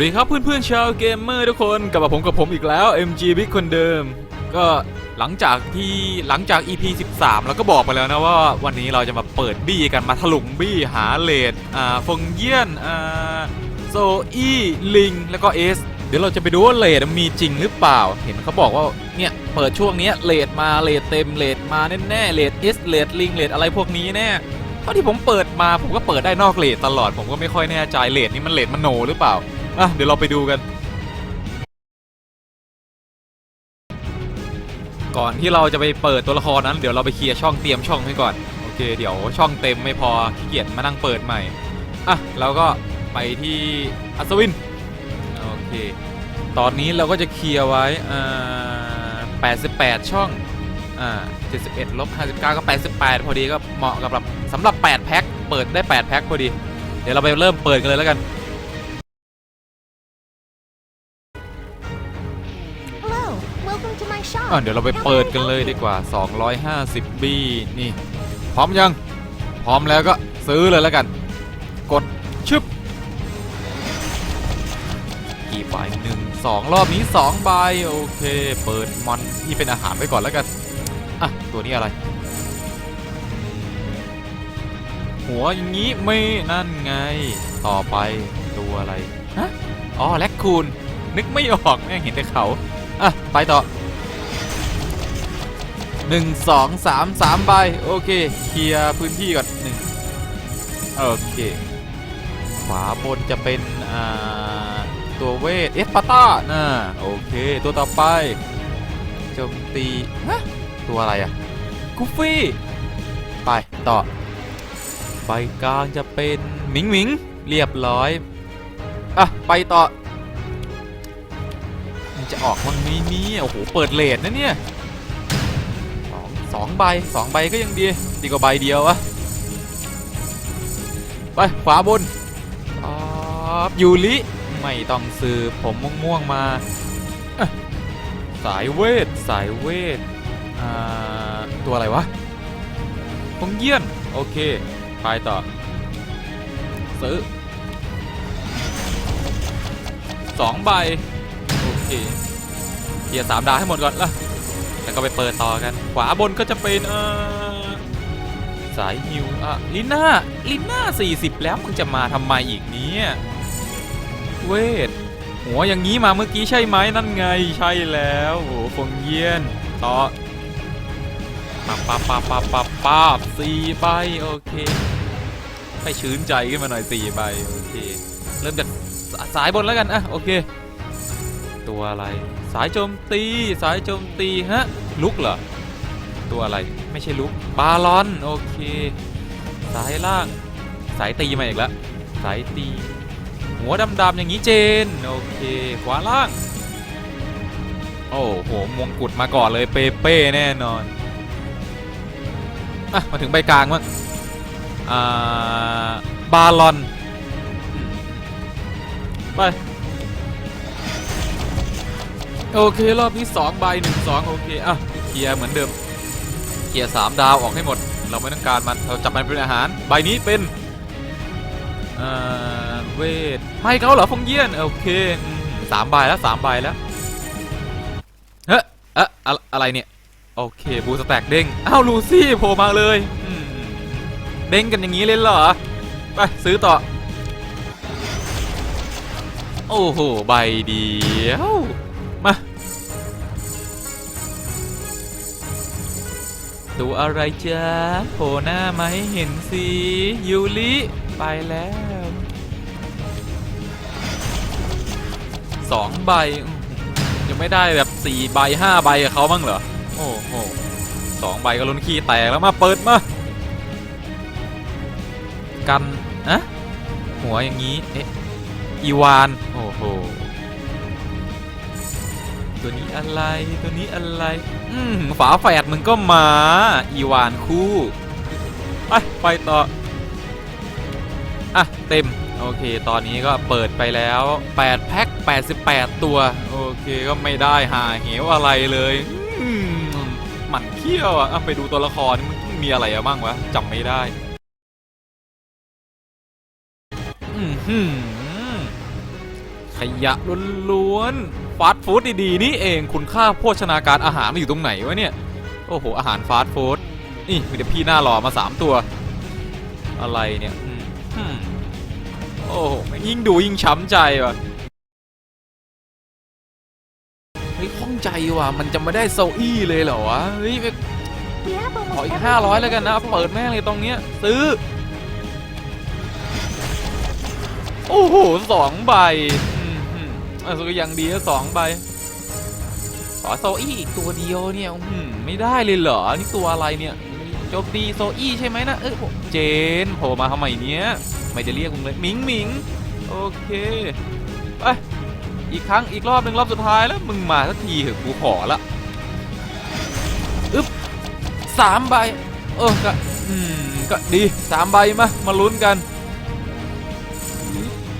วัสดีครับเพื่อนๆชาวเกมเมอร์ทุกคนกลับมาผมกับผมอีกแล้ว MG Big คนเดิม ก็หลังจากที่หลังจาก EP 13 แล้วก็บอกไปแล้วนะว่าวันนี้เราจะมาเปิดบี้กันมาถลุงบี้หาเลดอ่าฟงเยียนอ่าโซอี้ลิงแล้วก็เอสเดี๋ยวเราจะไปดูว่าเลดมีจริงหรือเปล่า เห็นเขาบอกว่าเนี่ยเปิดช่วงนี้เลดมาเลดเต็มเลดมาแน่ๆเลดเอสเลดลิงเลดอะไรพวกนี้แน่เท่าที่ผมเปิดมาผมก็เปิดได้นอกเลทตลอดผมก็ไม่ค่อยแน่ใจเลทนี้มันเลทมันโนหรือเปล่า อะเดี๋ยวเราไปดูกัน ก่อนที่เราจะไปเปิดตัวละครนั้น เดี๋ยวเราไปเคลียร์ช่องเตรียมช่องให้ก่อน โอเค เดี๋ยวช่องเต็มไม่พอขี้เกียจมานั่งเปิดใหม่ อะแล้วก็ไปที่อัศวิน โอเค ตอนนี้เราก็จะเคลียร์ไว้อ่า88 ช่อง อ่า 71ลบ59 ก็ 88 พอดีก็เหมาะกับแบบสำหรับ 8 แพ็ค เปิดได้ 8 แพ็คพอดี เดี๋ยวเราไปเริ่มเปิดกันเลยแล้วกัน อ่าเดี๋ยวเราไปเปิดกันเลยดีกว่า 250 บีนี่ พร้อมยัง พร้อมแล้วก็ซื้อเลยแล้วกัน กดชึบกี่ใบหนึ่งสองรอบนี้สองใบโอเค เปิดมอนที่เป็นอาหารไว้ก่อนแล้วกัน อะ ตัวนี้อะไร หัวอย่างนี้ไม่นั่นไง ต่อไปตัวอะไรฮะอ๋อแลคคูนนึกไม่ออกแม่งเห็นแต่เขา อะ ไปต่อ หนึ่งสองสามสามใบโอเคเคลียร์พื้นที่ก่อนหนึ่งโอเค ขวาบนจะเป็นอ่าตัวเวท เอสปาต้าน่าโอเค ตัวต่อไปโจมตีฮะตัวอะไรอะกูฟี่ ไปต่อ ใบกลางจะเป็นหมิงหมิงเรียบร้อย อะ ไปต่อมันจะออกมันมีนี้โอ้โห เปิดเลทนะเนี่ย สองใบสองใบก็ยังดีดีกว่าใบเดียวอะไปขวาบนอ๊อยูริไม่ต้องซื้อผมม่วงๆมาสายเวทสายเวทอ่าตัวอะไรวะพงเยี่ยน โอเค ไปต่อ ซื้อสองใบ โอเคเคลียร์สามดาวให้หมดก่อนละ แล้วก็ไปเปิดต่อกัน ขวาบนก็จะเป็นเออสายฮิวอะลิน่าลิน่า40 แล้วมึงจะมาทำไมอีกเนี่ยเวทหัวอย่างนี้มาเมื่อกี้ใช่ไหมนั่นไงใช่แล้วโอ้โหฟงเยียนต่อปับปับปับปับปับปับสี่ใบโอเคให้ชื้นใจขึ้นมาหน่อยสี่ใบโอเค เริ่มจากสสายบนแล้วกันอะโอเค ตัวอะไร สายโจมตีสายโจมตีฮะลุกเหรอตัวอะไรไม่ใช่ลุกบาลอนโอเค สายล่างสายตีมาอีกแล้วสายตี หัวดำๆอย่างนี้เจนโอเค ขวาล่าง โอ้โหมงกุฎมาก่อนเลยเปเป้แน่นอนอะมาถึงใบกลางมั้งอ่าบาลอนไป โอเครอบนี้2ใบ1 2โอเคอะเคลียร์เหมือนเดิมเคลียร์3ดาวออกให้หมด เราไม่ต้องการมันเราจับมันเป็นอาหาร ใบนี้เป็นเอ่อเวทไม่เขาเหรอฟงเยี่ยนโอเคสามใบแล้วสามใบแล้วเฮ้ยเอะอะอะไรเนี่ยโอเคบูสแต็กเด้งอ้าวลูซี่โผล่มาเลยเด้งกันอย่างนี้เลยเหรอไปซื้อต่อโอ้โห ใบเดียว ตัวอะไรจ๊ะโผล่หน้ามาให้เห็นสิยูริไปแล้วสองใบยังไม่ได้แบบสี่ใบห้าใบกับเขาบ้างเหรอ โอ้โหสองใบก็ลุ้นขี้แตกแล้วมาเปิดมา กันอะหัวอย่างนี้ เอ๊ะอีวาน โอ้โห ตัวนี้อะไรตัวนี้อะไร อืมฝาแฝดมึงก็มา อีวานคู่ไปไปต่อ อะ เต็ม โอเค ตอนนี้ก็เปิดไปแล้ว 8 แพ็ค 88 ตัว โอเคก็ไม่ได้หาเหวอะไรเลยอืมหมันเขี้ยวอะไปดูตัวละครมันมีอะไรบ้างวะจำไม่ได้อืมขยะล้วนๆ ฟาสต์ฟู้ดดีๆนี่เองคุณค่าโภชนาการอาหารมันอยู่ตรงไหนวะเนี่ย โอ้โห อาหารฟาสต์ฟู้ดนี่มีแต่พี่หน้าหล่อมา 3 ตัว อะไรเนี่ยโอ้โหยิ่งดูยิ่งช้ำใจว่ะเฮ้ยข้องใจว่ะมันจะไม่ได้โซอี้เลยเหรอวะเฮ้ยขออีกห้าร้อยแล้วกันนะ เปิดแม่งเลยตรงเนี้ย ซื้อ โอ้โหสองใบ อะก็ยังดีสองใบขอโซอี้อีกตัวเดียวเนี่ยไม่ได้เลยเหรอ นี่ตัวอะไรเนี่ยโจมตีโซอี้ใช่ไหมนะเออเจนโผล่มาทำไมเนี้ยไม่ได้เรียกมึงเลยมิงมิงโอเคไปอีกครั้งอีกรอบหนึ่งรอบสุดท้ายแล้วมึงมาสักทีเถอะกูขอละอึ๊บสามใบเออก็อืมก็ดีสามใบมามาลุ้นกัน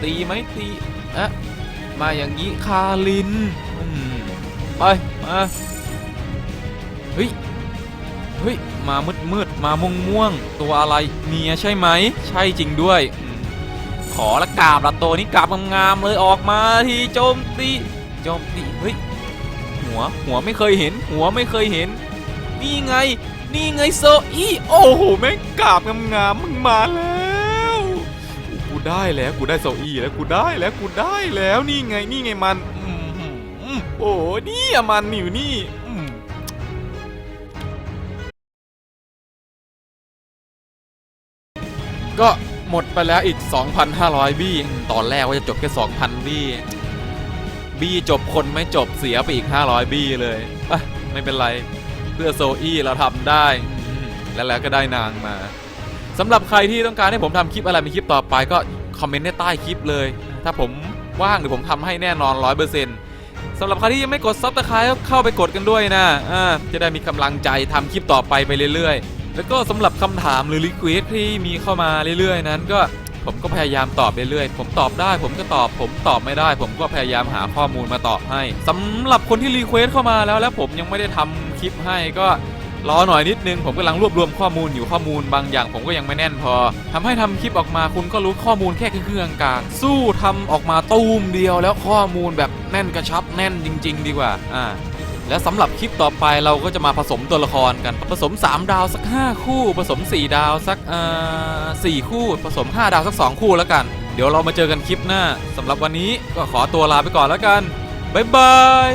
ตีไหมตีอะ มาอย่างนี้คาลินไปมาเฮ้ยเฮ้ยมามืดมืดมาม่วงม่วงตัวอะไรเมียใช่ไหมใช่จริงด้วยขอละกาบละตัวนี้กาบงามๆเลยออกมาทีโจมตีโจมตีเฮ้ยหัวหัวไม่เคยเห็น หัวไม่เคยเห็น นี่ไง นี่ไงโซอี้โอ้โหแม่งกาบงามๆมึงมาแล้ว ได้แล้วกูได้โซอี้แล้วกูได้แล้วกูได้แล้วนี่ไงนี่ไงมันอืมอืมอืมโอ้นี่อะมันอยู่นี่ก็หมดไปแล้วอีก 2,500 บี้ ตอนแรกว่าจะจบแค่ 2,000 บี้ บี้จบคนไม่จบเสียไปอีก 500 บี้เลยอะไม่เป็นไร เพื่อโซอี้เราทำได้ แล้วแล้วก็ได้นางมา สำหรับใครที่ต้องการให้ผมทำคลิปอะไรเป็นคลิปต่อไปก็คอมเมนต์ในใต้คลิปเลย ถ้าผมว่างเดี๋ยวผมทำให้แน่นอน 100%สำหรับใครที่ยังไม่กดซับสไครต์ก็เข้าไปกดกันด้วยนะอ่าจะได้มีกำลังใจทำคลิปต่อไปไปเรื่อยๆ แล้วก็สำหรับคำถามหรือรีเควสที่มีเข้ามาเรื่อยๆ นั้นก็ผมก็พยายามตอบเรื่อยๆ ผมตอบได้ ผมก็ตอบ ผมตอบไม่ได้ ผมก็พยายามหาข้อมูลมาตอบให้สำหรับคนที่รีเควสเข้ามาแล้ว แล้วผมยังไม่ได้ทำคลิปให้ก็ รอหน่อยนิดนึงผมกำลังรวบรวมข้อมูลอยู่ข้อมูลบางอย่าง ผมก็ยังไม่แน่นพอทำให้ทำคลิปออกมาคุณก็รู้ข้อมูลแค่เครื่องกลางสู้ทำออกมาตูมเดียวแล้วข้อมูลแบบแน่นกระชับแน่นจริง ๆ ดีกว่าอ่าและสำหรับคลิปต่อไปเราก็จะมาผสมตัวละครกัน ผสม 3 ดาวสัก 5 คู่ ผสม 4 ดาวสักเอ่อสี่คู่ ผสม 5 ดาวสัก 2 คู่แล้วกัน เดี๋ยวเรามาเจอกันคลิปหน้าสำหรับวันนี้ก็ขอตัวลาไปก่อนแล้วกัน บ๊ายบาย